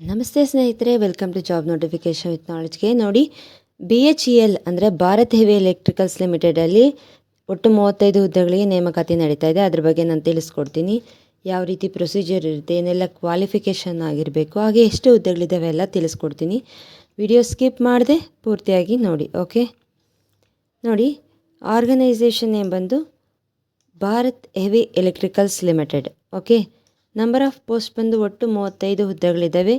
ನಮಸ್ತೆ ಸ್ನೇಹಿತರೆ welcome to job notification with ನಾಲೆಜ್ಗೆ ನೋಡಿ ಬಿ ಎಚ್ ಇ ಎಲ್ ಅಂದರೆ ಭಾರತ್ ಹೆವಿ ಎಲೆಕ್ಟ್ರಿಕಲ್ಸ್ ಲಿಮಿಟೆಡಲ್ಲಿ ಒಟ್ಟು ಮೂವತ್ತೈದು ಹುದ್ದೆಗಳಿಗೆ ನೇಮಕಾತಿ ನಡೀತಾ ಇದೆ. ಅದ್ರ ಬಗ್ಗೆ ನಾನು ತಿಳಿಸ್ಕೊಡ್ತೀನಿ. ಯಾವ ರೀತಿ ಪ್ರೊಸೀಜರ್ ಇರುತ್ತೆ, ಏನೆಲ್ಲ ಕ್ವಾಲಿಫಿಕೇಷನ್ ಆಗಿರಬೇಕು, ಹಾಗೆ ಎಷ್ಟು ಹುದ್ದೆಗಳಿದ್ದಾವೆ ಎಲ್ಲ ತಿಳಿಸ್ಕೊಡ್ತೀನಿ. ವಿಡಿಯೋ ಸ್ಕಿಪ್ ಮಾಡದೆ ಪೂರ್ತಿಯಾಗಿ ನೋಡಿ ಓಕೆ ನೋಡಿ ಆರ್ಗನೈಸೇಷನ್ ನೇಮ್ ಬಂದು Bharat heavy electricals limited okay number of post ಬಂದು ಒಟ್ಟು ಮೂವತ್ತೈದು ಹುದ್ದೆಗಳಿದ್ದಾವೆ.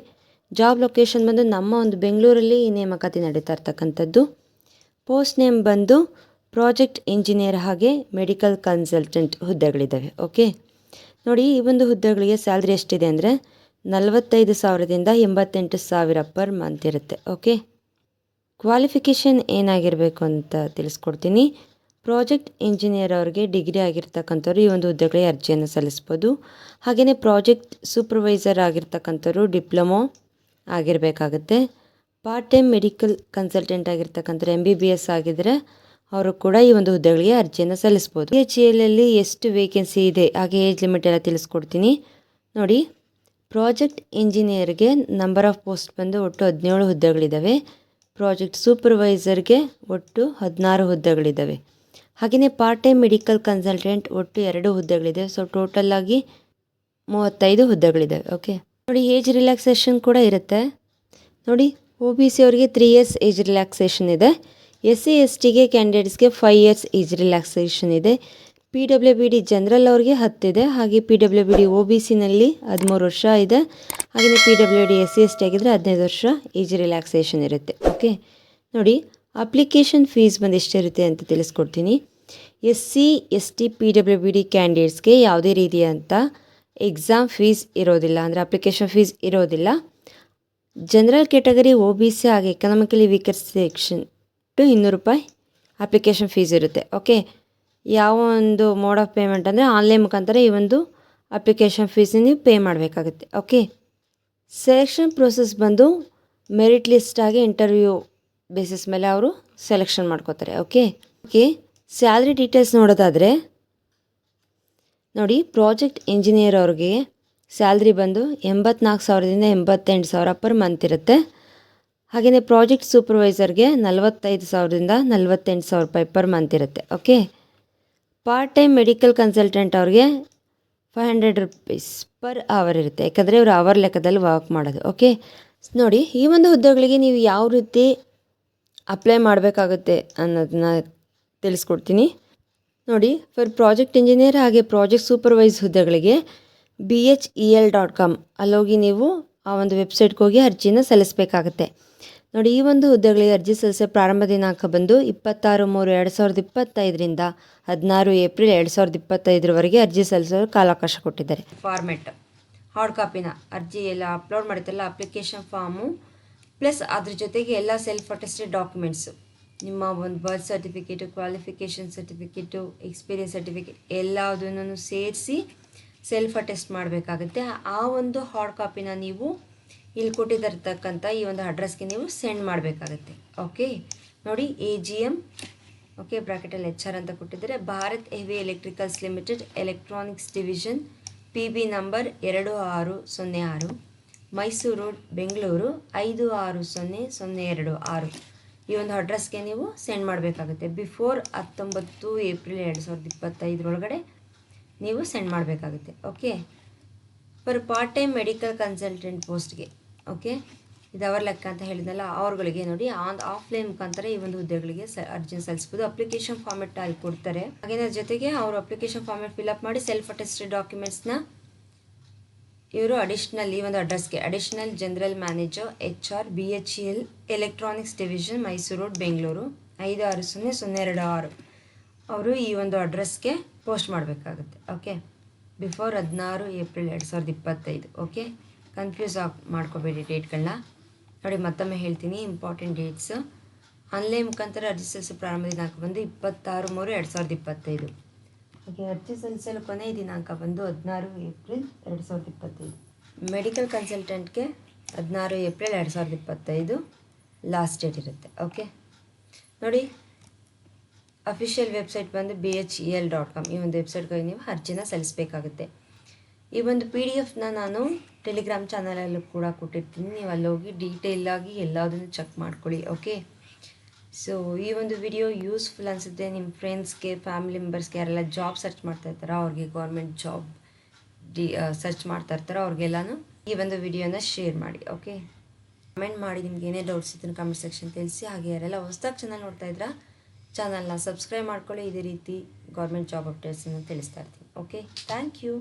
ಜಾಬ್ ಲೊಕೇಶನ್ ಬಂದು ನಮ್ಮ ಒಂದು ಬೆಂಗಳೂರಲ್ಲಿ ಈ ನೇಮಕಾತಿ ನಡೀತಾ ಇರ್ತಕ್ಕಂಥದ್ದು. ಪೋಸ್ಟ್ ನೇಮ್ ಬಂದು ಪ್ರಾಜೆಕ್ಟ್ ಇಂಜಿನಿಯರ್ ಹಾಗೆ ಮೆಡಿಕಲ್ ಕನ್ಸಲ್ಟೆಂಟ್ ಹುದ್ದೆಗಳಿದ್ದಾವೆ. ಓಕೆ ನೋಡಿ, ಈ ಒಂದು ಹುದ್ದೆಗಳಿಗೆ ಸ್ಯಾಲ್ರಿ ಎಷ್ಟಿದೆ ಅಂದರೆ ನಲವತ್ತೈದು ಸಾವಿರದಿಂದ ಎಂಬತ್ತೆಂಟು ಸಾವಿರ ಪರ್ ಮಂತ್ ಇರುತ್ತೆ. ಓಕೆ ಕ್ವಾಲಿಫಿಕೇಷನ್ ಏನಾಗಿರಬೇಕು ಅಂತ ತಿಳಿಸ್ಕೊಡ್ತೀನಿ. ಪ್ರಾಜೆಕ್ಟ್ ಇಂಜಿನಿಯರ್ ಅವರಿಗೆ ಡಿಗ್ರಿ ಆಗಿರ್ತಕ್ಕಂಥವ್ರು ಈ ಒಂದು ಹುದ್ದೆಗಳಿಗೆ ಅರ್ಜಿಯನ್ನು ಸಲ್ಲಿಸ್ಬೋದು. ಹಾಗೆಯೇ ಪ್ರಾಜೆಕ್ಟ್ ಸೂಪರ್ವೈಸರ್ ಆಗಿರ್ತಕ್ಕಂಥವ್ರು ಡಿಪ್ಲೊಮೊ ಆಗಿರಬೇಕಾಗುತ್ತೆ. ಪಾರ್ಟ್ ಟೈಮ್ ಮೆಡಿಕಲ್ ಕನ್ಸಲ್ಟೆಂಟ್ ಆಗಿರ್ತಕ್ಕಂಥವ್ರು ಎಂ ಬಿ ಬಿ ಎಸ್ ಆಗಿದ್ದರೆ ಅವರು ಕೂಡ ಈ ಒಂದು ಹುದ್ದೆಗಳಿಗೆ ಅರ್ಜಿಯನ್ನು ಸಲ್ಲಿಸ್ಬೋದು. ಎಚ್ ಎಲ್ ಎಷ್ಟು ವೇಕೆನ್ಸಿ ಇದೆ? ಹಾಗೆ ಏಜ್ ಲಿಮಿಟ್ ಎಲ್ಲ ತಿಳಿಸ್ಕೊಡ್ತೀನಿ. ನೋಡಿ, ಪ್ರಾಜೆಕ್ಟ್ ಇಂಜಿನಿಯರ್ಗೆ ನಂಬರ್ ಆಫ್ ಪೋಸ್ಟ್ ಬಂದು ಒಟ್ಟು ಹದಿನೇಳು ಹುದ್ದೆಗಳಿದ್ದಾವೆ ಪ್ರಾಜೆಕ್ಟ್ ಸೂಪರ್ವೈಸರ್ಗೆ ಒಟ್ಟು ಹದಿನಾರು ಹುದ್ದೆಗಳಿದ್ದಾವೆ ಹಾಗೆಯೇ ಪಾರ್ಟ್ ಟೈಮ್ ಮೆಡಿಕಲ್ ಕನ್ಸಲ್ಟೆಂಟ್ ಒಟ್ಟು ಎರಡು ಹುದ್ದೆಗಳಿದೆ. ಸೊ ಟೋಟಲ್ ಆಗಿ ಮೂವತ್ತೈದು ಹುದ್ದೆಗಳಿದೆ. ಓಕೆ ನೋಡಿ ಏಜ್ ರಿಲ್ಯಾಕ್ಸೇಷನ್ ಕೂಡ ಇರುತ್ತೆ. ನೋಡಿ ಒ ಬಿ ಸಿ ಅವರಿಗೆ ತ್ರೀ ಇಯರ್ಸ್ ಏಜ್ ರಿಲ್ಯಾಕ್ಸೇಷನ್ ಇದೆ. ಎಸ್ ಸಿ ಎಸ್ ಟಿಗೆ ಕ್ಯಾಂಡಿಡೇಟ್ಸ್ಗೆ ಫೈವ್ ಇಯರ್ಸ್ ಏಜ್ ರಿಲ್ಯಾಕ್ಸೇಷನ್ ಇದೆ. P W B D general ಅವ್ರಿಗೆ ಹತ್ತಿದೆ ಹಾಗೆ P W B D O B ಸಿನಲ್ಲಿ ಹದಿಮೂರು ವರ್ಷ ಇದೆ. ಹಾಗೆಯೇ P W D S C S T ಆಗಿದ್ದರೆ ಹದಿನೈದು ವರ್ಷ ಏಜ್ ರಿಲ್ಯಾಕ್ಸೇಷನ್ ಇರುತ್ತೆ. ಓಕೆ ನೋಡಿ ಅಪ್ಲಿಕೇಶನ್ ಫೀಸ್ ಬಂದು ಎಷ್ಟಿರುತ್ತೆ ಅಂತ ತಿಳಿಸ್ಕೊಡ್ತೀನಿ. S C, S T, P W B D ಕ್ಯಾಂಡಿಡೇಟ್ಸ್ಗೆ ಯಾವುದೇ ರೀತಿಯಂಥ ಎಕ್ಸಾಮ್ ಫೀಸ್ ಇರೋದಿಲ್ಲ, ಅಂದರೆ ಅಪ್ಲಿಕೇಶನ್ ಫೀಸ್ ಇರೋದಿಲ್ಲ. General category O B C ಹಾಗೆ ಎಕನಾಮಿಕಲಿ ವೀಕರ್ ಸೆಕ್ಷನ್ ಟು ಇನ್ನೂರು ರೂಪಾಯಿ ಅಪ್ಲಿಕೇಶನ್ ಫೀಸ್ ಇರುತ್ತೆ. ಓಕೆ? ಯಾವ ಒಂದು ಮೋಡ್ ಆಫ್ ಪೇಮೆಂಟ್ ಅಂದರೆ ಆನ್ಲೈನ್ ಮುಖಾಂತರ ಈ ಒಂದು ಅಪ್ಲಿಕೇಶನ್ ಫೀಸ್ ನೀವು ಪೇ ಮಾಡಬೇಕಾಗುತ್ತೆ. ಓಕೆ? ಸೆಲೆಕ್ಷನ್ ಪ್ರೋಸೆಸ್ ಬಂದು ಮೆರಿಟ್ ಲಿಸ್ಟ್ ಆಗಿ ಇಂಟರ್ವ್ಯೂ ಬೇಸಿಸ್ ಮೇಲೆ ಅವರು ಸೆಲೆಕ್ಷನ್ ಮಾಡ್ಕೋತಾರೆ ಓಕೆ ಓಕೆ ಸ್ಯಾಲ್ರಿ ಡೀಟೇಲ್ಸ್ ನೋಡೋದಾದರೆ, ನೋಡಿ ಪ್ರಾಜೆಕ್ಟ್ ಇಂಜಿನಿಯರ್ ಅವ್ರಿಗೆ ಸ್ಯಾಲ್ರಿ ಬಂದು ಎಂಬತ್ನಾಲ್ಕು ಸಾವಿರದಿಂದ ಎಂಬತ್ತೆಂಟು ಸಾವಿರ ಪರ್ ಮಂತ್ ಇರುತ್ತೆ. ಹಾಗೆಯೇ ಪ್ರಾಜೆಕ್ಟ್ ಸೂಪರ್ವೈಸರ್ಗೆ ನಲವತ್ತೈದು ಸಾವಿರದಿಂದ ನಲವತ್ತೆಂಟು ಸಾವಿರ ರೂಪಾಯಿ ಪರ್ ಮಂತ್ ಇರುತ್ತೆ okay part time medical consultant ಅವ್ರಿಗೆ five hundred rupees per hour ಇರುತ್ತೆ. ಯಾಕಂದರೆ ಇವರು ಅವರ್ ಲೆಕ್ಕದಲ್ಲಿ ವರ್ಕ್ ಮಾಡೋದು ಓಕೆ ನೋಡಿ, ಈ ಒಂದು ಹುದ್ದೆಗಳಿಗೆ ನೀವು ಯಾವ ರೀತಿ ಅಪ್ಲೈ ಮಾಡಬೇಕಾಗುತ್ತೆ ಅನ್ನೋದನ್ನ ತಿಳಿಸ್ಕೊಡ್ತೀನಿ. ನೋಡಿ ಫಾರ್ ಪ್ರಾಜೆಕ್ಟ್ ಇಂಜಿನಿಯರ್ ಹಾಗೆ ಪ್ರಾಜೆಕ್ಟ್ ಸೂಪರ್ವೈಸ್ ಹುದ್ದೆಗಳಿಗೆ B H E L dot com ಅಲ್ಲೋಗಿ ನೀವು ಆ ಒಂದು ವೆಬ್ಸೈಟ್ಗೆ ಹೋಗಿ ಅರ್ಜಿನ ಸಲ್ಲಿಸಬೇಕಾಗತ್ತೆ. ನೋಡಿ, ಈ ಒಂದು ಹುದ್ದೆಗಳಿಗೆ ಅರ್ಜಿ ಸಲ್ಲಿಸೋ ಪ್ರಾರಂಭ ದಿನಾಂಕ ಬಂದು ಇಪ್ಪತ್ತಾರು ಮೂರು ಎರಡು ಸಾವಿರದ ಇಪ್ಪತ್ತೈದರಿಂದ ಹದಿನಾರು ಏಪ್ರಿಲ್ ಎರಡು ಸಾವಿರದ ಇಪ್ಪತ್ತೈದರವರೆಗೆ ಅರ್ಜಿ ಸಲ್ಲಿಸಲು ಕಾಲಾವಕಾಶ ಕೊಟ್ಟಿದ್ದಾರೆ. ಫಾರ್ಮೆಟ್ ಹಾರ್ಡ್ ಕಾಪಿನ ಅರ್ಜಿ ಎಲ್ಲ ಅಪ್ಲೋಡ್ ಮಾಡುತ್ತಲ್ಲ ಅಪ್ಲಿಕೇಶನ್ ಫಾರ್ಮು ಪ್ಲಸ್ ಅದ್ರ ಜೊತೆಗೆ ಎಲ್ಲ ಸೆಲ್ಫ್ ಅಟೆಸ್ಟೆಡ್ ಡಾಕ್ಯುಮೆಂಟ್ಸು ನಿಮ್ಮ ಒಂದು birth certificate qualification certificate experience certificate ಎಲ್ಲದನ್ನು ಸೇರಿಸಿ ಸೆಲ್ಫ್ ಅಟೆಸ್ಟ್ ಮಾಡಬೇಕಾಗುತ್ತೆ. ಆ ಒಂದು ಹಾರ್ಡ್ ಕಾಪಿನ ನೀವು ಇಲ್ಲಿ ಕೊಟ್ಟಿದ್ದರ್ತಕ್ಕಂಥ ಈ ಒಂದು ಅಡ್ರೆಸ್ಗೆ ನೀವು ಸೆಂಡ್ ಮಾಡಬೇಕಾಗುತ್ತೆ. ಓಕೆ ನೋಡಿ ಎ ಜಿ ಎಂ ಓಕೆ ಬ್ರಾಕೆಟಲ್ಲಿ ಎಚ್ ಆರ್ ಅಂತ ಕೊಟ್ಟಿದ್ದಾರೆ. Bharat heavy electricals limited electronics division P B number ಎರಡು ಆರು ಸೊನ್ನೆ ಆರು. ಮೈಸೂರು, ಬೆಂಗಳೂರು, ಐದು ಆರು ಸೊನ್ನೆ ಸೊನ್ನೆ ಎರಡು ಆರು. ಈ ಒಂದು ಅಡ್ರೆಸ್ಗೆ ನೀವು ಸೆಂಡ್ ಮಾಡಬೇಕಾಗುತ್ತೆ. ಬಿಫೋರ್ ಹತ್ತೊಂಬತ್ತು ಏಪ್ರಿಲ್ ಎರಡು ಸಾವಿರದ ಇಪ್ಪತ್ತೈದರೊಳಗಡೆ ನೀವು ಸೆಂಡ್ ಮಾಡಬೇಕಾಗುತ್ತೆ. Okay per part time medical consultant ಪೋಸ್ಟ್ಗೆ ಓಕೆ ಇದು ಅವರ್ ಲೆಕ್ಕ ಅಂತ ಹೇಳಿದ್ನಲ್ಲ, ಅವ್ರುಗಳಿಗೆ ನೋಡಿ. ಆನ್ ಆಫ್ಲೈನ್ ಮುಖಾಂತರ ಈ ಒಂದು ಹುದ್ದೆಗಳಿಗೆ ಸ ಅರ್ಜಿ ಸಲ್ಲಿಸ್ಬೋದು. ಅಪ್ಲಿಕೇಶನ್ ಫಾರ್ಮೆಟ್ ಅಲ್ಲಿ ಕೊಡ್ತಾರೆ. ಹಾಗೆ ಜೊತೆಗೆ ಅವರು ಅಪ್ಲಿಕೇಶನ್ ಫಾರ್ಮೆಟ್ ಅಪ್ ಮಾಡಿ ಸೆಲ್ಫ್ ಅಟೆಸ್ಟೆಡ್ ಡಾಕ್ಯುಮೆಂಟ್ಸ್ನ ಇವರು ಅಡಿಷ್ನಲ್ ಈ ಒಂದು ಅಡ್ರೆಸ್ಗೆ additional general manager H R B H L electronics division Mysuru road Bengaluru ಐದು ಆರು ಸೊನ್ನೆ ಸೊನ್ನೆ ಎರಡು ಆರು. ಅವರು ಈ ಒಂದು ಅಡ್ರೆಸ್ಗೆ ಪೋಸ್ಟ್ ಮಾಡಬೇಕಾಗುತ್ತೆ. ಓಕೆ ಬಿಫೋರ್ ಹದಿನಾರು ಏಪ್ರಿಲ್ ಎರಡು ಸಾವಿರದ ಇಪ್ಪತ್ತೈದು. ಓಕೆ ಕನ್ಫ್ಯೂಸ್ ಆಗಿ ಮಾಡ್ಕೋಬೇಡಿ ಡೇಟ್ಗಳನ್ನ ನೋಡಿ, ಮತ್ತೊಮ್ಮೆ ಹೇಳ್ತೀನಿ ಇಂಪಾರ್ಟೆಂಟ್ ಡೇಟ್ಸ್ ಆನ್ಲೈನ್ ಮುಖಾಂತರ ಅರ್ಜಿ ಸಲ್ಲಿಸೋ ಪ್ರಾರಂಭ ದಿನಾಂಕ ಬಂದು ಇಪ್ಪತ್ತಾರು ಮೂರು ಎರಡು ಸಾವಿರದ ಇಪ್ಪತ್ತೈದು. ಹಾಗೆ ಅರ್ಜಿ ಸಲ್ಲಿಸಲು ಕೊನೆಯ ದಿನಾಂಕ ಬಂದು ಹದಿನಾರು ಏಪ್ರಿಲ್ ಎರಡು ಸಾವಿರದ ಇಪ್ಪತ್ತೈದು. ಮೆಡಿಕಲ್ ಕನ್ಸಲ್ಟೆಂಟ್ಗೆ ಹದಿನಾರು ಏಪ್ರಿಲ್ ಎರಡು ಸಾವಿರದ ಇಪ್ಪತ್ತೈದು ಲಾಸ್ಟ್ ಡೇಟ್ ಇರುತ್ತೆ, ಓಕೆ? ನೋಡಿ ಅಫಿಷಿಯಲ್ ವೆಬ್ಸೈಟ್ ಬಂದು B H E L dot com ಈ ಒಂದು ವೆಬ್ಸೈಟ್ಗೆ ನೀವು ಅರ್ಜಿನ ಸಲ್ಲಿಸಬೇಕಾಗುತ್ತೆ. ಈ ಒಂದು ಪಿ ಡಿ ಎಫ್ನ ನಾನು ಟೆಲಿಗ್ರಾಮ್ ಚಾನಲಲ್ಲೂ ಕೂಡ ಕೊಟ್ಟಿರ್ತೀನಿ. ನೀವು ಅಲ್ಲಿ ಹೋಗಿ ಡೀಟೇಲಾಗಿ ಎಲ್ಲದನ್ನು ಚೆಕ್ ಮಾಡ್ಕೊಳ್ಳಿ, ಓಕೆ? ಸೊ ಈ ಒಂದು ವಿಡಿಯೋ ಯೂಸ್ಫುಲ್ ಅನಿಸುತ್ತೆ ನಿಮ್ಮ ಫ್ರೆಂಡ್ಸ್ಗೆ ಫ್ಯಾಮಿಲಿ ಮೆಂಬರ್ಸ್ಗೆ ಯಾರೆಲ್ಲ ಜಾಬ್ ಸರ್ಚ್ ಮಾಡ್ತಾ ಇರ್ತಾರೋ ಅವ್ರಿಗೆ ಗೌರ್ಮೆಂಟ್ ಜಾಬ್ ಡಿ ಸರ್ಚ್ ಮಾಡ್ತಾ ಇರ್ತಾರೋ ಅವ್ರಿಗೆಲ್ಲನೂ ಈ ಒಂದು ವಿಡಿಯೋನ ಶೇರ್ ಮಾಡಿ ಓಕೆ ಕಮೆಂಟ್ ಮಾಡಿ, ನಿಮ್ಗೆ ಏನೇ ಡೌಟ್ಸ್ ಇತ್ತು ಕಮೆಂಟ್ ಸೆಕ್ಷನ್ ತಿಳಿಸಿ. ಹಾಗೆ ಯಾರೆಲ್ಲ ಹೊಸ್ದಾಗಿ ಚಾನಲ್ ನೋಡ್ತಾ ಇದ್ರಾ ಚಾನಲ್ನ ಸಬ್ಸ್ಕ್ರೈಬ್ ಮಾಡ್ಕೊಳ್ಳಿ. ಇದೇ ರೀತಿ ಗೌರ್ಮೆಂಟ್ ಜಾಬ್ ಅಪ್ಡೇಟ್ಸನ್ನು ತಿಳಿಸ್ತಾ ಇರ್ತೀನಿ ಓಕೆ ಥ್ಯಾಂಕ್ ಯು